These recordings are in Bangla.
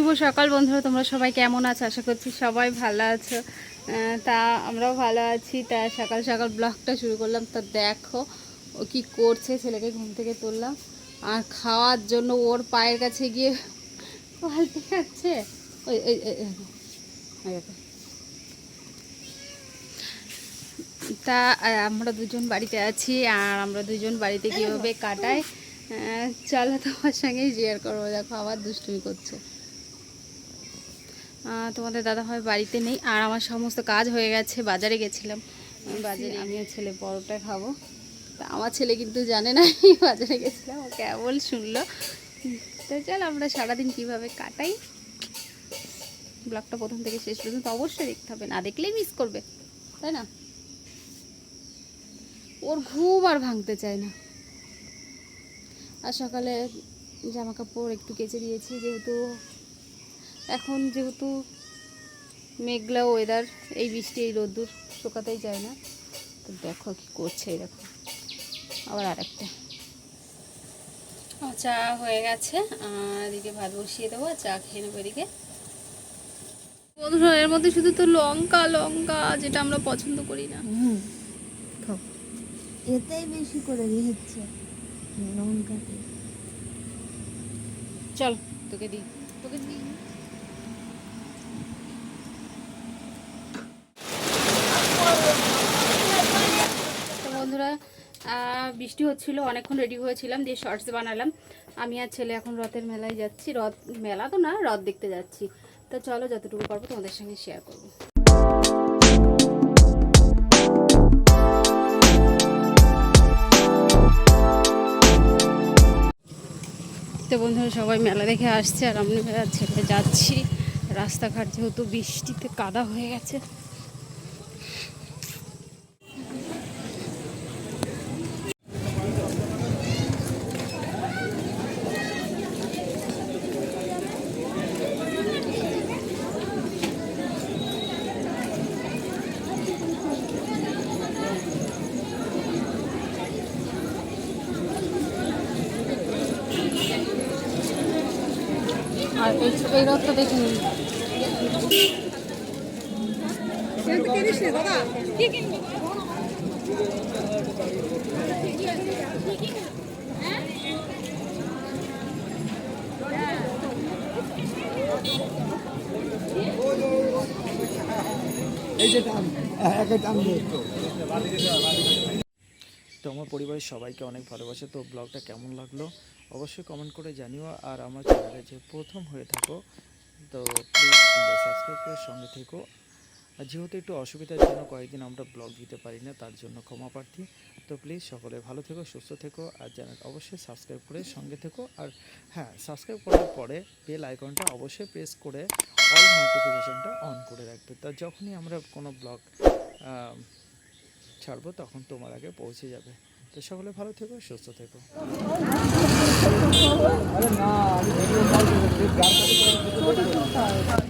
শুভ সকাল বন্ধুরা, তোমরা সবাই কেমন আছো? আশা করছি সবাই ভালো আছো। তা আমরাও ভালো আছি। তা সকাল সকাল ব্লগটা শুরু করলাম। তা দেখো ও কি করছে, ছেলেকে ঘুম থেকে তুললাম। আর খাওয়ার জন্য ওর পায়ের কাছে গিয়ে পাল্টে যাচ্ছে। ওই ওই। তা আমরা দুজন বাড়িতে আছি আর আমরা দুজন বাড়িতে কীভাবে কাটাই চলো তোমার সঙ্গেই শেয়ার করব। দেখো, আবার দুষ্টুমি করছে। তোমাদের দাদা হয় বাড়িতে নেই আর আমার সমস্ত কাজ হয়ে গেছে বাজারে গেছিলাম। বাজারে আমিও ছেলে পরোটা খাব। তা আমার ছেলে কিন্তু জানে না বাজারে গেছিলাম ও কেবল শুনলো। তো চল আমরা সারাদিন কীভাবে কাটাই। ব্লগটা প্রথম থেকে শেষ পর্যন্ত অবশ্যই দেখতে হবে না দেখলেই মিস করবে তাই না? ওর ঘুম আর ভাঙতে চায় না। আর সকালে জামা কাপড় একটু কেচে দিয়েছি যেহেতু এখন যেহেতু মেঘলা ওয়েদার এই বৃষ্টি এই রোদ্দুর শুকাতেই যায় না। তো দেখো কি করছে দেখো। আবার আরেকটা। চা হয়ে গেছে আর এদিকে ভাত বসিয়ে দেবো আর চা খেয়ে নেব এদিকে। বন্ধুরা এর মধ্যে শুধু তো লঙ্কা লঙ্কা যেটা আমরা পছন্দ করি না। এতেই বেশি করে দিয়েছে লঙ্কাতে। চল তোকে দিই। তোকে দিই। বন্ধুরা বৃষ্টি হচ্ছিল, অনেকক্ষণ রেডি হয়েছিলাম, দিয়ে শর্টস বানালাম। আমি আর ছেলে এখন রথের মেলায় যাচ্ছি। রথ, মেলা তো না, রথ দেখতে যাচ্ছি। তো চলো, যতটুকু পারব তোমাদের সঙ্গে শেয়ার করব। তো বন্ধুরা, সবাই মেলা দেখে আসছে, আর আমরা ছেলে যাচ্ছি। রাস্তাঘাট যেহেতু বৃষ্টিতে কাদা হয়ে গেছে। আর তো আমার পরিবারের সবাইকে অনেক ভালোবাসে। তো ব্লগটা কেমন লাগল? অবশ্যই কমেন্ট করে জানিও আর আমার চ্যানেলে যে প্রথম হয়ে থাকো, তো সাবস্ক্রাইব করে সঙ্গে থেকো। আর যেহেতু একটু অসুবিধার জন্য কয়েকদিন আমরা ব্লগ দিতে পারি না, তার জন্য ক্ষমা প্রার্থী। তো প্লিজ সকলে ভালো থেকো, সুস্থ থেকো আর চ্যানেল অবশ্যই সাবস্ক্রাইব করে সঙ্গে থেকো। আর হ্যাঁ সাবস্ক্রাইব করার পরে বেল আইকনটা অবশ্যই প্রেস করে অল নোটিফিকেশনটা অন করে রাখবে। তা যখনই আমরা কোনো ব্লগ ছাড়বো তখন তোমার আগে পৌঁছে যাবে। তো সকলে ভালো থেকো, সুস্থ থেকো। আরে না আমি ভিডিও কল করে গান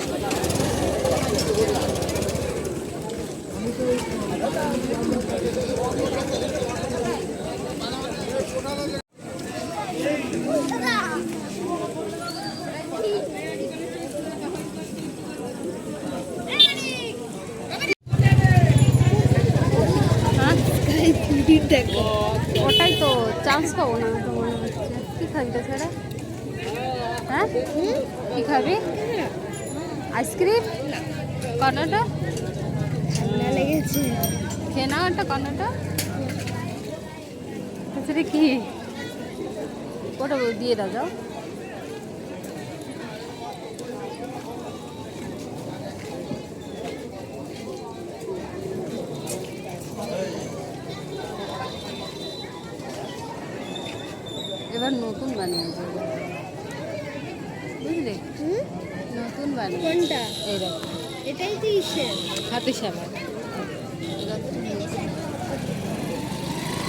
ওটাই তো না তো মনে হচ্ছে। কী খাবি তো ছেড়ে হ্যাঁ? কী খাবি? আইসক্রিম? কর্নাটা লেগেছে। খেয়ে নাও একটা কর্নাটা সেটা কি? ওটা দিয়ে দাও এবার নতুন বানিয়েছে বুঝলি? নতুন বানিয়ে কোনটা? এই দেখো এটাই তো ইসের। হাতে সাবান।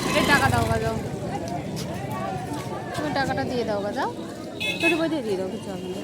এটা টাকা দাও গা যাও। তুমি টাকাটা দিয়ে দাও গা যাও। ছোটো বই দিয়ে দিয়ে দাও কিছু হবে না।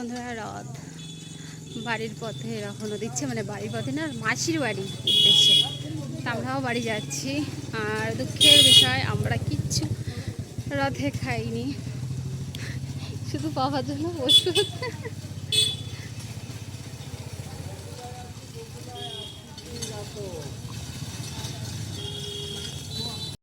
বন্ধুরা, রথ বাড়ির পথে এখনও দিচ্ছে মানে বাড়ির পথে না, মাসির বাড়ি উদ্দেশ্যে। আমরাও বাড়ি যাচ্ছি। আর দুঃখের বিষয়, আমরা কিচ্ছু রথে খাইনি। শুধু পাওয়ার জন্য ওষুধ